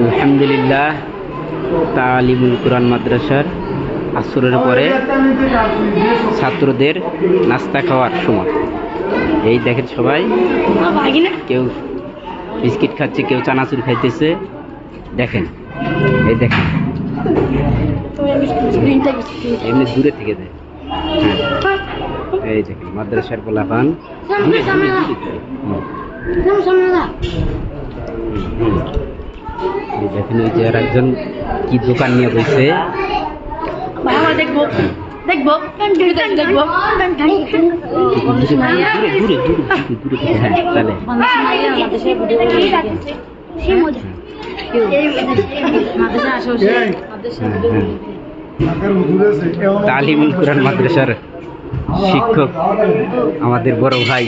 আলহামদুলিল্লাহ তালিমুল কোরআন মাদ্রাসার আসরের পরে ছাত্রদের নাস্তা খাওয়ার সময়। এই দেখেন সবাই কেউ বিস্কিট খাচ্ছে কেউ চানাচুর খাইতেছে। দেখেন এই দেখেন। এমনি দূরে থেকে দেয়। হ্যাঁ এই দেখেন মাদ্রাসার পোলাপান। দেখেন ওই যে আর একজন কি দোকান নিয়ে বসে? দেখব। দেখব। দেখব দূরে দূরে দূরে দূরে দূরে হ্যাঁ তাহলে। তালিমুল কোরআন মাদ্রাসার শিক্ষক আমাদের বড় ভাই।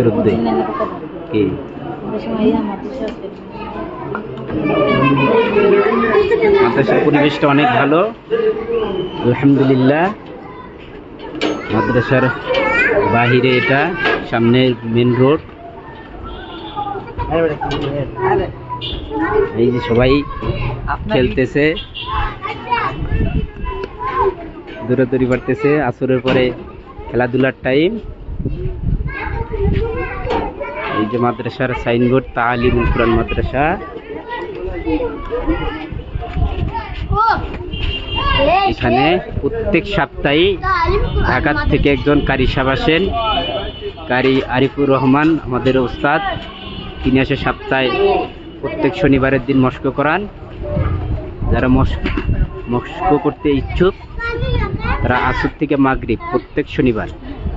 শ্রদ্ধে কি? মাদ্রাসার পরিবেশটা অনেক ভালো। আলহামদুলিল্লাহ। মাদ্রাসার বাহিরে এটা, সামনে মেন রোড এই যে সবাই খেলতেছে। দৌড়াদৌড়ি বাড়তেছে আসরের পরে খেলাধুলার টাইম এই যে মাদ্রাসার সাইনবোর্ড, তালিমুল কোরআন মাদ্রাসা। এখানে প্রত্যেক সপ্তাহে ঢাকা থেকে একজন কারি সাহেব আসেন। কারি আরিফুর রহমান, আমাদের ওস্তাদ। তিনি আসে সপ্তাহে প্রত্যেক শনিবারের দিন মস্ক করান। যারা মস্ক মস্ক করতে ইচ্ছুক, তারা আসর থেকে মাগরিব প্রত্যেক শনিবার।